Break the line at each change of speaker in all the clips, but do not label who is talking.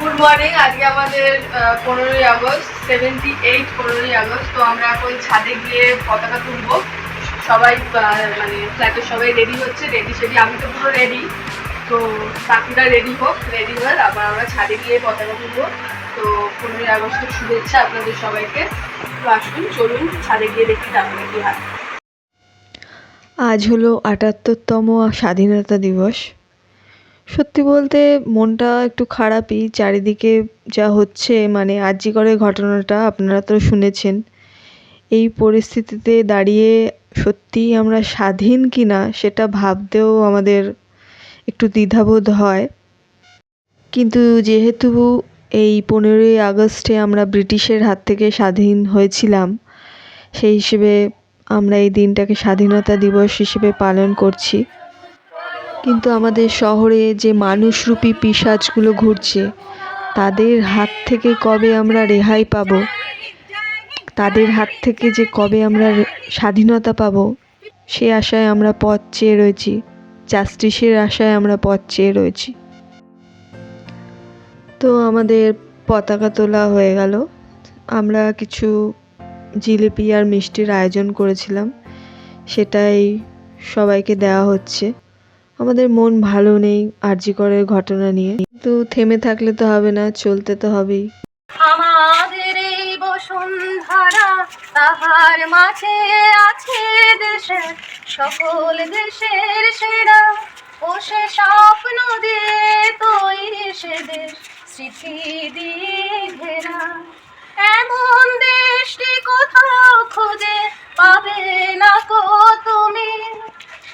Good morning, আজকে আমাদের পনেরোই আগস্ট সেভেন্টি এইট পনেরোই আগস্ট, তো আমরা এখন ছাদে গিয়ে পতাকা তুলবো। সবাই মানে ফ্ল্যাটের সবাই রেডি হচ্ছে রেডি সেডি আমি তো পুরো রেডি তো বাকিরা রেডি হোক রেডি হয়ে আবার আমরা ছাদে গিয়ে পতাকা তুলবো। তো পনেরোই আগস্টের শুভেচ্ছা আপনাদের সবাইকে। তো আসুন, চলুন, ছাদে গিয়ে দেখি তারপরে কি হয়।
আজ হলো আটাত্তরতম স্বাধীনতা দিবস। সত্যি বলতে মনটা একটু খারাপই, চারিদিকে যা হচ্ছে মানে করে ঘটনাটা আপনারা তো শুনেছেন। এই পরিস্থিতিতে দাঁড়িয়ে সত্যিই আমরা স্বাধীন কি না সেটা ভাবতেও আমাদের একটু দ্বিধাবোধ হয়। কিন্তু যেহেতু এই পনেরোই আগস্টে আমরা ব্রিটিশের হাত থেকে স্বাধীন হয়েছিলাম, সেই হিসেবে আমরা এই দিনটাকে স্বাধীনতা দিবস হিসেবে পালন করছি। কিন্তু আমাদের শহরে যে মানুষরূপী পিশাচগুলো ঘুরছে, তাদের হাত থেকে কবে আমরা রেহাই পাব? তাদের হাত থেকে যে কবে আমরা স্বাধীনতা পাব, সে আশায় আমরা পথ চেয়ে রয়েছি, জাস্টিসের আশায় আমরা পথ চেয়ে রয়েছি। তো আমাদের পতাকা তোলা হয়ে গেল। আমরা কিছু জিলিপি আর মিষ্টির আয়োজন করেছিলাম। সেটাই সবাইকে দেওয়া হচ্ছে। আমাদের মন ভালো নেই আরজিকরের ঘটনা নিয়ে। কিন্তু থেমে থাকলে তো হবে না, চলতে তো হবেই।
আমাদের এই বসুন্ধরা তাহার মাঝে আছে দেশের, সকল দেশের সেরা। ও সে স্বপ্ন দিয়ে তৈরি সে দেশ, স্মৃতি দিয়ে ঘেরা। এমন দেশটি কোথাও খুঁজে পাবে না কো তুমি।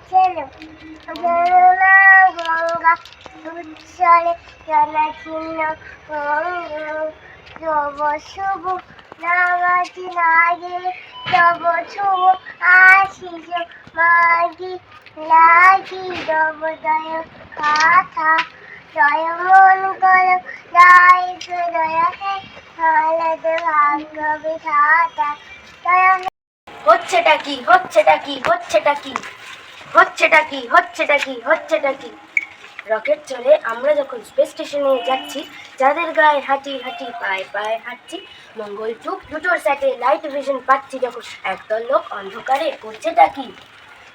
সে যে আমার জন্মভূমি
শুভ নামাজি নাগে, তব শুভ আশিস মাগি। জয় কথা জয় মন কর জয় দয়া হে ভাগ্য বিধাতা।
হচ্ছেটা কি হচ্ছেটা কি হচ্ছেটা কি? হচ্ছেটা কি হচ্ছেটা কি হচ্ছেটা কি? রকেট চলে আমরা যখন স্পেস স্টেশনে যাচ্ছি, যাদের গায়ে হাঁটি হাঁটি, পায়ে পায়ে হাঁটছি, মঙ্গল যুগ দুটোর স্যাটে লাইট ভিশন পাচ্ছি যখন একদল লোক অন্ধকারে করছেটা কি?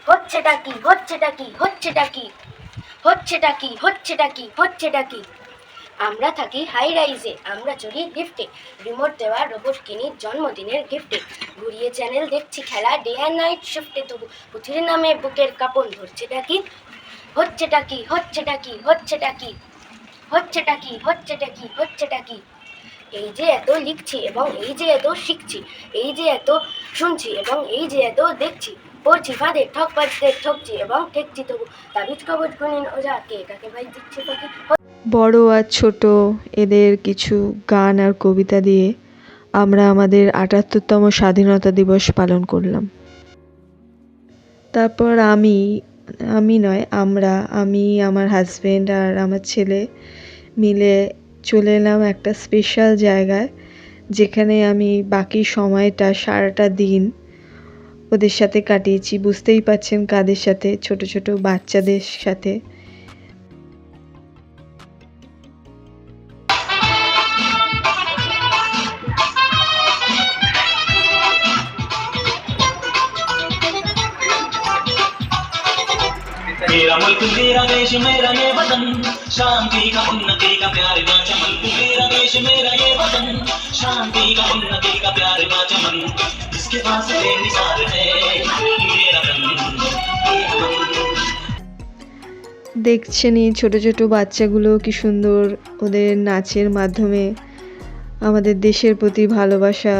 হচ্ছেটা কি? হচ্ছেটা কি? হচ্ছেটা কি? হচ্ছেটা কি? হচ্ছেটা কি? হচ্ছেটা কি? আমরা থাকি হাই রাইজে আমরা চলি লিফটে রিমোট দেওয়া রোবট কিনি জন্মদিনের গিফটে ঘুরিয়ে চ্যানেল দেখছি খেলা ডে অ্যান্ড নাইট শিফটে তবু পুথির নামে বুকের কাপড় ধরছেটা কি? হচ্ছেটা কি? হচ্ছেটা কি? হচ্ছেটা কি? হচ্ছেটা কি? হচ্ছেটা কি? হচ্ছেটা কি? এই যে এত লিখছি এবং এই যে এত শিখছি, এই যে এত শুনছি এবং এই যে এত দেখছি, পড়ছি ফাঁদে, ঠক পাচ্ছে ঠকছি এবং ঠেকছি তবু। তাবিজ কবজ গুনিন ওজা, কে কাকে ভাই দিচ্ছে পাখি
বড় আর ছোট এদের কিছু গান আর কবিতা দিয়ে আমরা আমাদের আটাত্তরতম স্বাধীনতা দিবস পালন করলাম। তারপর আমি আমি নয়, আমরা, আমি, আমার হাজব্যান্ড আর আমার ছেলে মিলে চলে এলাম একটা স্পেশাল জায়গায় যেখানে আমি বাকি সময়টা, সারাটা দিন ওদের সাথে কাটিয়েছি। বুঝতেই পাচ্ছেন কাদের সাথে, ছোট ছোট বাচ্চাদের সাথে।
मेरा मुल्क मेरा देश मेरा ये वतन शांति का उन्नति का प्यार का चमन मेरा देश मेरा ये वतन शांति का उन्नति का प्यार का चमन इसके पास बेमिसाल है मेरा तन मेरा तन
দেখছেনই ছোট ছোট বাচ্চাগুলো কি সুন্দর ওদের নাচের মাধ্যমে আমাদের দেশের প্রতি ভালোবাসা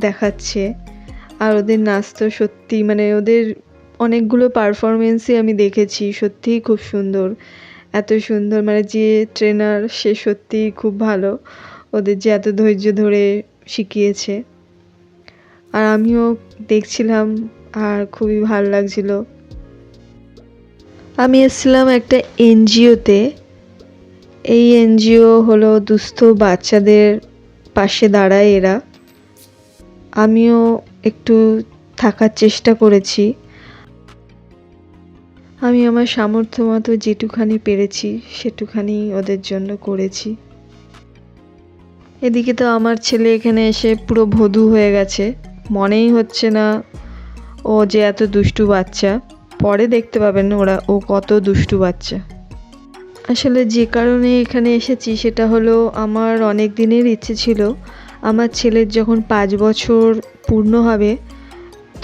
দেখাচ্ছে আর ওদের নাচ তো সত্যি মানে ওদের অনেকগুলো পারফরমেন্সই আমি দেখেছি, সত্যিই খুব সুন্দর। এত সুন্দর মানে যে ট্রেনার সে সত্যিই খুব ভালো। ওদের যে এত ধৈর্য ধরে শিখিয়েছে। আর আমিও দেখছিলাম আর খুবই ভালো লাগছিল। আমি এসেছিলাম একটা এনজিওতে। এই এনজিও হলো দুস্থ বাচ্চাদের পাশে দাঁড়ায় এরা। আমিও একটু থাকার চেষ্টা করেছি। আমি আমার সামর্থ্য মতো যেটুখানি পেরেছি, সেটুখানি ওদের জন্য করেছি। এদিকে তো আমার ছেলে এখানে এসে পুরো ভদু হয়ে গেছে। মনেই হচ্ছে না ও যে এত দুষ্টু বাচ্চা। পরে দেখতে পাবেন ওরা, ও কত দুষ্টু বাচ্চা। আসলে যে কারণে এখানে এসেছি সেটা হলো আমার অনেক দিনের ইচ্ছে ছিল। আমার ছেলের যখন পাঁচ বছর পূর্ণ হবে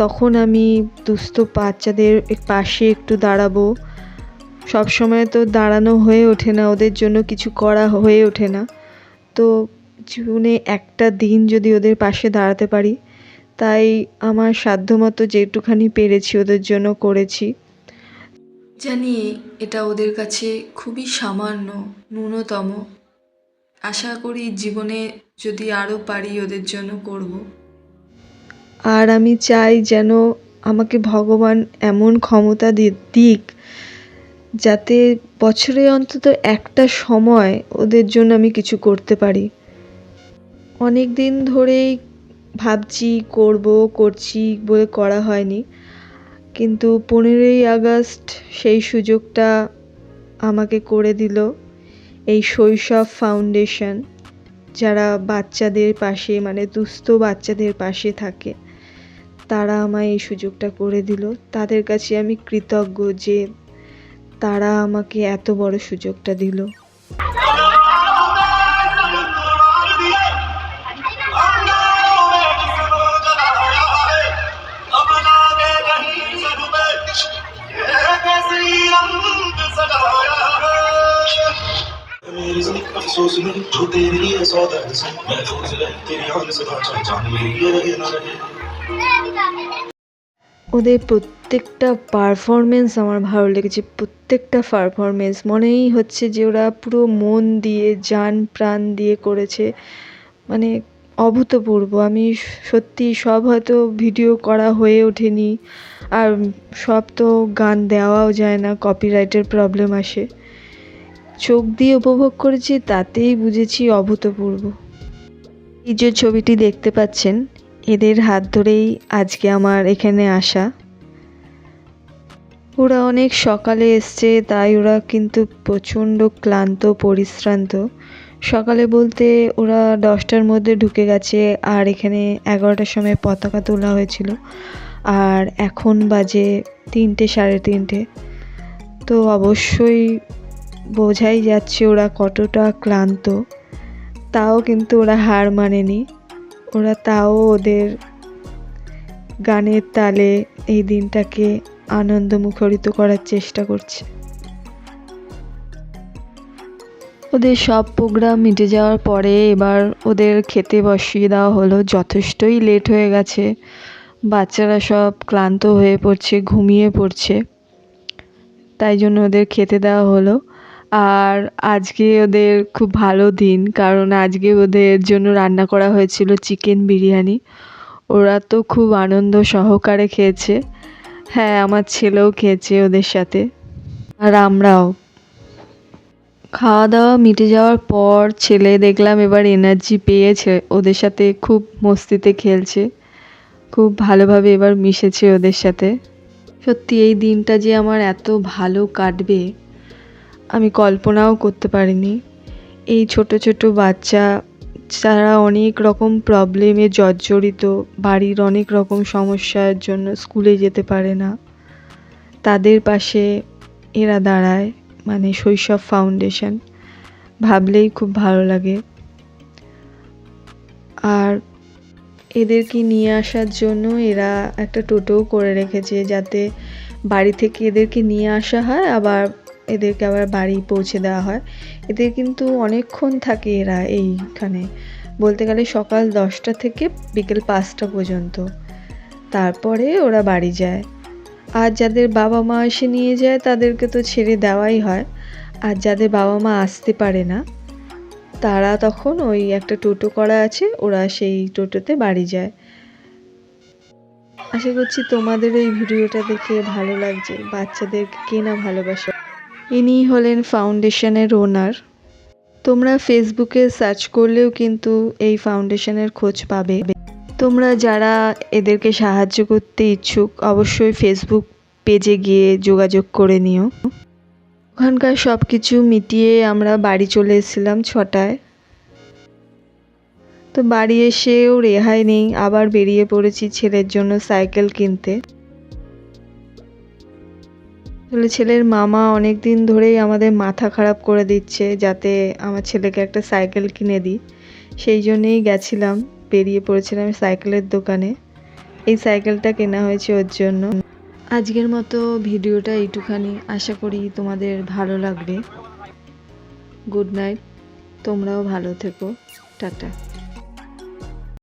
তখন আমি দুস্থ বাচ্চাদের পাশে একটু দাঁড়াবো। সব সময় তো দাঁড়ানো হয়ে ওঠে না, ওদের জন্য কিছু করা হয়ে ওঠে না। তো জীবনে একটা দিন যদি ওদের পাশে দাঁড়াতে পারি, তাই আমার সাধ্যমতো যেটুখানি পেরেছি ওদের জন্য করেছি। জানি এটা ওদের কাছে খুবই সামান্য, ন্যূনতম। আশা করি জীবনে যদি আরও পারি ওদের জন্য করব। আর আমি চাই যেন আমাকে ভগবান এমন ক্ষমতা দিক যাতে বছরে অন্তত একটা সময় ওদের জন্য আমি কিছু করতে পারি। অনেক দিন ধরেই ভাবছি করব, করছি বলে করা হয়নি। কিন্তু পনেরোই আগস্ট সেই সুযোগটা আমাকে করে দিল এই শৈশব ফাউন্ডেশন। যারা বাচ্চাদের পাশে মানে দুস্থ বাচ্চাদের পাশে থাকে। তারা আমায় এই সুযোগটা করে দিল তাদের কাছে আমি কৃতজ্ঞ যে তারা আমাকে এত বড় সুযোগটা দিল
मेरी जिंदगी अफसोस नहीं जो तेरे लिए सौदा है सही महफूज रहे तेरी आन सदा चाहे जान मेरी ये रहे ना रहे
ওদের প্রত্যেকটা পারফরমেন্স আমার ভালো লেগেছে। প্রত্যেকটা পারফরমেন্স মনেই হচ্ছে যে ওরা পুরো মন দিয়ে যান প্রাণ দিয়ে করেছে। মানে অভূতপূর্ব। আমি সত্যি সব হয়তো ভিডিও করা হয়ে ওঠেনি। আর সব তো গান দেওয়াও যায় না কপিরাইটের প্রবলেম আসে। চোখ দিয়ে উপভোগ করেছি, তাতেই বুঝেছি অভূতপূর্ব। এই যে ছবিটি দেখতে পাচ্ছেন এদের হাত ধরেই আজকে আমার এখানে আসা। ওরা অনেক সকালে এসছে, তাই ওরা কিন্তু প্রচণ্ড ক্লান্ত, পরিশ্রান্ত। সকালে বলতে ওরা দশটার মধ্যে ঢুকে গেছে, আর এখানে এগারোটার সময় পতাকা তোলা হয়েছিল। আর এখন বাজে তিনটে, সাড়ে তিনটে। তো অবশ্যই বোঝাই যাচ্ছে ওরা কতটা ক্লান্ত। তাও কিন্তু ওরা হার মানেনি। ওরা তাও ওদের গানের তালে এই দিনটাকে আনন্দ মুখরিত করার চেষ্টা করছে। ওদের সব প্রোগ্রাম মিটে যাওয়ার পরে এবার ওদের খেতে বসিয়ে দেওয়া হলো। যথেষ্টই লেট হয়ে গেছে। বাচ্চারা সব ক্লান্ত হয়ে পড়ছে, ঘুমিয়ে পড়ছে। তাই জন্য ওদের খেতে দেওয়া হলো। আর আজকে ওদের খুব ভালো দিন, কারণ আজকে ওদের জন্য রান্না করা হয়েছিল চিকেন বিরিয়ানি। ওরা তো খুব আনন্দ সহকারে খেয়েছে। হ্যাঁ আমার ছেলেও খেয়েছে ওদের সাথে। আর আমরাও। খাওয়া দাওয়া মিটে যাওয়ার পর ছেলে দেখলাম এবার এনার্জি পেয়েছে, ওদের সাথে খুব মস্তিতে খেলছে। খুব ভালোভাবে এবার মিশেছে ওদের সাথে। সত্যি এই দিনটা যে আমার এত ভালো কাটবে। আমি কল্পনাও করতে পারিনি। এই ছোট ছোট বাচ্চা যারা অনেক রকম প্রবলেমে জর্জরিত, বাড়ির অনেক রকম সমস্যার জন্য স্কুলে যেতে পারে না। তাদের পাশে এরা দাঁড়ায় মানে শৈশব ফাউন্ডেশন ভাবলেই খুব ভালো লাগে। আর এদেরকে নিয়ে আসার জন্য এরা একটা টোটোও করে রেখেছে, যাতে বাড়ি থেকে এদেরকে নিয়ে আসা হয়, আবার এদেরকে আবার বাড়ি পৌঁছে দেওয়া হয়। এদের কিন্তু অনেকক্ষণ থাকে এরা এইখানে। বলতে গেলে সকাল দশটা থেকে বিকেল পাঁচটা পর্যন্ত। তারপরে ওরা বাড়ি যায়। আর যাদের বাবা মা এসে নিয়ে যায়, তাদেরকে তো ছেড়ে দেওয়াই হয়। আর যাদের বাবা মা আসতে পারে না, তারা তখন ওই একটা টোটো করা আছে, ওরা সেই টোটোতে বাড়ি যায়। আশা করছি তোমাদের এই ভিডিওটা দেখে ভালো লাগছে। বাচ্চাদের কে না ভালোবাসে। ইনি হলেন ফাউন্ডেশনের ওনার। তোমরা ফেসবুকে সার্চ করলেও কিন্তু এই ফাউন্ডেশনের খোঁজ পাবে। তোমরা যারা এদেরকে সাহায্য করতে ইচ্ছুক, অবশ্যই ফেসবুক পেজে গিয়ে যোগাযোগ করে নিও। ওখানকার সব কিছু মিটিয়ে আমরা বাড়ি চলে এসেছিলাম ছটায়। তো বাড়ি এসেও রেহাই নেই, আবার বেরিয়ে পড়েছি ছেলের জন্য সাইকেল কিনতে। আসলে ছেলের মামা অনেক দিন ধরেই আমাদের মাথা খারাপ করে দিচ্ছে যাতে আমার ছেলেকে একটা সাইকেল কিনে দিই। সেই জন্যেই গেছিলাম, বেরিয়ে পড়েছিলাম সাইকেলের দোকানে। এই সাইকেলটা কেনা হয়েছে ওর জন্য। আজকের মতো ভিডিওটা এইটুখানি। আশা করি তোমাদের ভালো লাগবে। Good night. তোমরাও ভালো থেকো। টাটা।